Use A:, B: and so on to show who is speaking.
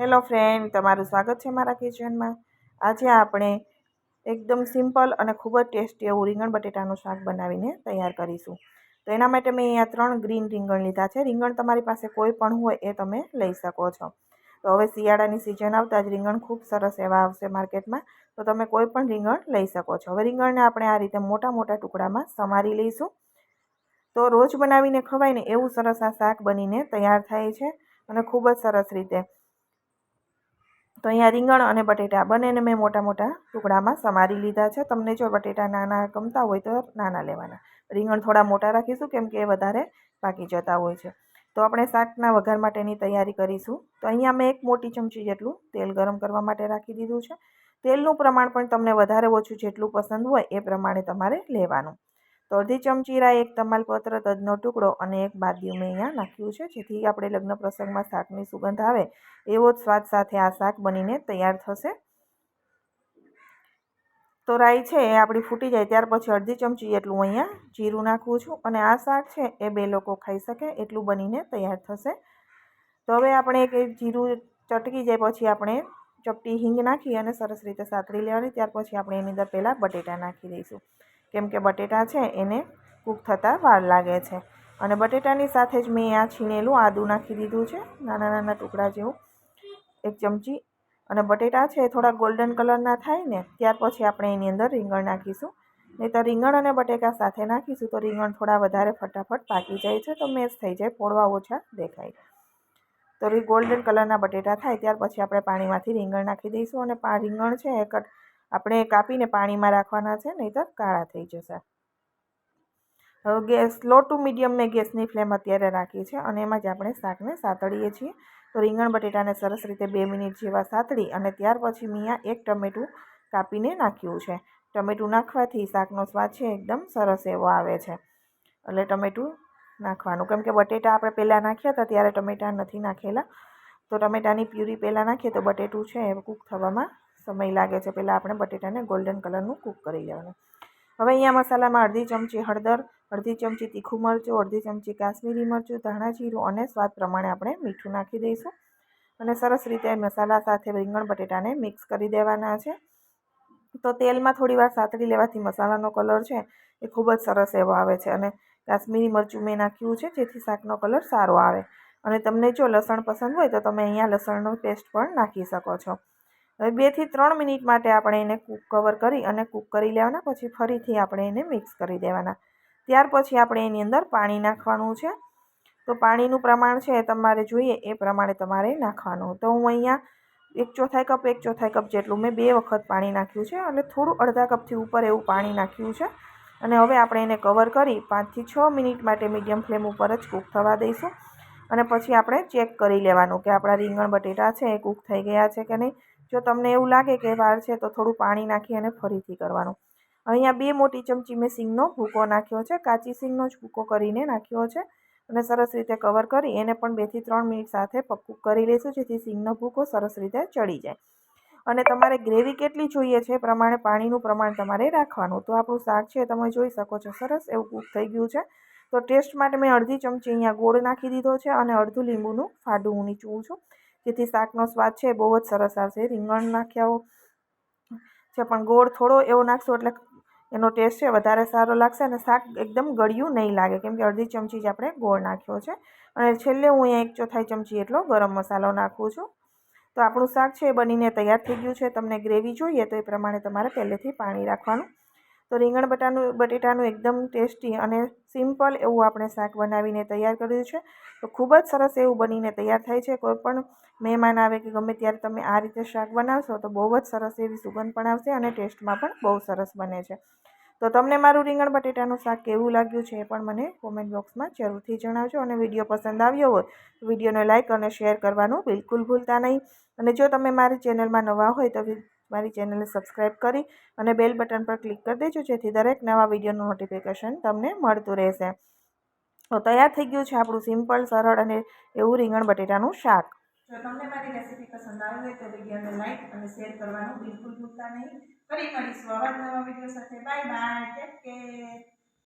A: Hello friend, તમારું સ્વાગત છે મારા કિચનમાં. આજે આપણે એકદમ સિમ્પલ અને ખૂબ જ ટેસ્ટી એવું રીંગણ બટેટાનું શાક બનાવીને તૈયાર કરીશું. તો એના માટે મેં અહીંયા ત્રણ ગ્રીન રીંગણ લીધા છે. રીંગણ તમારી પાસે કોઈ પણ હોય એ તમે લઈ શકો છો. તો હવે શિયાળાની સિઝન આવતા જ રીંગણ ખૂબ સરસ એવા આવશે માર્કેટમાં. તો તમે કોઈ પણ રીંગણ લઈ શકો છો. હવે રીંગણને આપણે આ રીતે મોટા મોટા ટુકડામાં સમારી લઈશું. તો રોજ બનાવીને ખવાય ને એવું સરસ આ શાક બનીને તૈયાર થાય છે અને ખૂબ જ સરસ રીતે. તો અહીંયા રીંગણ અને બટેટા બંનેને મેં મોટા મોટા ટુકડામાં સમારી લીધા છે. તમને જો બટેટા નાના ગમતા હોય તો નાના લેવાના. રીંગણ થોડા મોટા રાખીશું કેમ કે એ વધારે પાકી જતા હોય છે. તો આપણે શાકના વઘાર માટેની તૈયારી કરીશું. તો અહીંયા મેં એક મોટી ચમચી જેટલું તેલ ગરમ કરવા માટે રાખી દીધું છે. તેલનું પ્રમાણ પણ તમને વધારે ઓછું જેટલું પસંદ હોય એ પ્રમાણે તમારે લેવાનું. તો અડધી ચમચી રાઈ એક તમાલપત્ર, તજનો ટુકડો અને એક બાદિયું મેં અહીંયા નાખ્યું છે, જેથી આપણે લગ્ન પ્રસંગમાં શાકની સુગંધ આવે, એવો જ સ્વાદ સાથે આ શાક બનીને તૈયાર થશે. તો રાઈ છે, એ આપણી ફૂટી જાય, ત્યાર પછી અડધી ચમચી એટલું અહીંયા જીરું નાખું છું અને આ શાક છે, એ બે લોકો ખાઈ શકે, એટલું બનીને તૈયાર થશે. તો હવે આપણે એક જીરું ચટકી જાય, પછી આપણે ચપટી હિંગ નાખી અને સરસ રીતે સાતરી લેવાની, ત્યાર પછી આપણે એની અંદર પહેલાં બટેટા નાખી દઈશું. કેમ કે બટેટા છે એને કૂક થતાં વાર લાગે છે. અને બટેટાની સાથે જ મેં આ છીણેલું આદું નાખી દીધું છે, નાના નાના ટુકડા જેવું એક ચમચી. અને બટેટા છે થોડા ગોલ્ડન કલરના થાય ને, ત્યાર પછી આપણે એની અંદર રીંગણ નાખીશું. નહીં તો રીંગણ અને બટેકા સાથે નાખીશું તો રીંગણ થોડા વધારે ફટાફટ પાકી જાય છે તો મેશ થઈ જાય, પોળવા ઓછા દેખાય. તો ગોલ્ડન કલરના બટેટા થાય ત્યાર પછી આપણે પાણીમાંથી રીંગણ નાખી દઈશું અને રીંગણ છે એ કટ આપણે કાપીને પાણીમાં રાખવાના છે, નહીંતર કાળા થઈ જશે. હવે ગેસ, લો ટુ મીડિયમ મેં ગેસની ફ્લેમ અત્યારે રાખી છે અને એમાં જ આપણે શાકને સાતળીએ છીએ. તો રીંગણ, બટેટાને સરસ રીતે બે મિનિટ જેવા સાતળી અને ત્યાર પછી મેં એક ટમેટું કાપીને નાખ્યું છે. ટમેટું નાખવાથી શાકનો સ્વાદ છે એકદમ સરસ એવો આવે છે. એટલે ટમેટું નાખવાનું. કેમ કે બટેટા આપણે પહેલાં નાખ્યા હતા, ત્યારે ટમેટાં નથી નાખેલા. તો ટમેટાની પ્યુરી પહેલાં નાખીએ તો બટેટું છે એ કૂક થવામાં સમય લાગે છે, પહેલાં આપણે બટેટાને ગોલ્ડન કલરનું કૂક કરી લેવાનું. હવે અહીંયા મસાલામાં અડધી ચમચી હળદર, અડધી ચમચી તીખું મરચું, અડધી ચમચી કાશ્મીરી મરચું, ધાણા જીરું અને સ્વાદ પ્રમાણે આપણે મીઠું નાખી દઈશું. અને સરસ રીતે મસાલા સાથે રીંગણ બટેટાને મિક્સ કરી દેવાના છે. તો તેલમાં થોડી વાર સાતળી લેવાથી મસાલાનો કલર છે એ ખૂબ જ સરસ એવો આવે છે અને કાશ્મીરી મરચું મેં નાખ્યું છે જેથી શાકનો કલર સારો આવે. અને તમને જો લસણ પસંદ હોય તો તમે અહીંયા લસણનો પેસ્ટ પણ નાખી શકો છો. હવે બેથી ત્રણ મિનિટ માટે આપણે એને કૂક કવર કરી અને કૂક કરી લેવાના, પછી ફરીથી આપણે એને મિક્સ કરી દેવાના. ત્યાર પછી આપણે એની અંદર પાણી નાખવાનું છે. તો પાણીનું પ્રમાણ છે તમારે જોઈએ, એ પ્રમાણે તમારે નાખવાનું. તો હું અહીંયા એક ચોથાઈ કપ, એક ચોથાઈ કપ જેટલું મેં બે વખત પાણી નાખ્યું છે અને થોડું અડધા કપથી ઉપર એવું પાણી નાખ્યું છે. અને હવે આપણે એને કવર કરી પાંચથી છ મિનિટ માટે મીડિયમ ફ્લેમ ઉપર જ કૂક થવા દઈશું. અને પછી આપણે ચેક કરી લેવાનું કે આપણા રીંગણ બટેટા છે એ કૂક થઈ ગયા છે કે નહીં. જો તમને એવું લાગે કે વાર છે તો થોડું પાણી નાખી અને ફરીથી કરવાનું. અહીંયા બે મોટી ચમચી મેં સિંગનો ભૂકો નાખ્યો છે. કાચી સિંગનો જ ભૂકો કરીને નાખ્યો છે અને સરસ રીતે કવર કરી એને પણ બેથી ત્રણ મિનિટ સાથે પક્કું કરી લઈશું જેથી સિંગનો ભૂકો સરસ રીતે ચડી જાય. અને તમારે ગ્રેવી કેટલી જોઈએ છે એ પ્રમાણે પાણીનું પ્રમાણ તમારે રાખવાનું. તો આપણું શાક છે તમે જોઈ શકો છો સરસ એવું કૂક થઈ ગયું છે. તો ટેસ્ટ માટે મેં અડધી ચમચી અહીંયા ગોળ નાખી દીધો છે અને અડધું લીંબુનું ફાડું હું નીચું છું. જેથી શાકનો સ્વાદ છે બહુ જ સરસ આવશે. રીંગણ નાખ્યા છે, પણ ગોળ થોડો એવો નાખશો એટલે એનો ટેસ્ટ છે, વધારે સારો લાગશે અને શાક એકદમ ગળ્યું નહીં લાગે. કેમ કે અડધી ચમચી જ આપણે ગોળ નાખ્યો છે. અને છેલ્લે હું અહીંયા એક ચોથાઈ ચમચી એટલો ગરમ મસાલો નાખું છું. તો આપણું શાક છે એ બનીને તૈયાર થઈ ગયું છે. તમને ગ્રેવી જોઈએ તો એ પ્રમાણે તમારે પહેલેથી પાણી રાખવાનું. તો રીંગણ બટાનું, બટેટાનું એકદમ ટેસ્ટી અને સિમ્પલ એવું આપણે શાક બનાવીને તૈયાર કર્યું છે તો ખૂબ જ સરસ એવું બનીને તૈયાર થાય છે. કોઈ પણ મહેમાન આવે કે ગમે ત્યારે તમે આ રીતે શાક બનાવશો તો બહુ જ સરસ એવી સુગંધ પણ આવશે અને ટેસ્ટમાં પણ બહુ સરસ બને છે. તો તમને મારું રીંગણ બટેટાનું શાક કેવું લાગ્યું છે એ પણ મને કોમેન્ટ બોક્સમાં જરૂરથી જણાવજો અને વીડિયો પસંદ આવ્યો હોય તો વિડીયોને લાઇક અને શેર કરવાનું બિલકુલ ભૂલતા નહીં. અને જો તમે મારી ચેનલમાં નવા હોય તો મારી ચેનલને સબસ્ક્રાઈબ કરી અને બેલ બટન પર ક્લિક કરી દેજો, જેથી દરેક નવા વિડીયોનું નોટિફિકેશન તમને મળતું રહેશે. તો તૈયાર થઈ ગયું છે આપણું સિમ્પલ, સરળ અને એવું રીંગણ બટેટાનું શાક. જો તમને મારી રેસીપી પસંદ આવી હોય તો વિડીયોને લાઈક અને શેર કરવાનું બિલકુલ ભૂલતા નહીં. ફરી મળીશું આવા નવા વીડિયો સાથે. Bye bye take care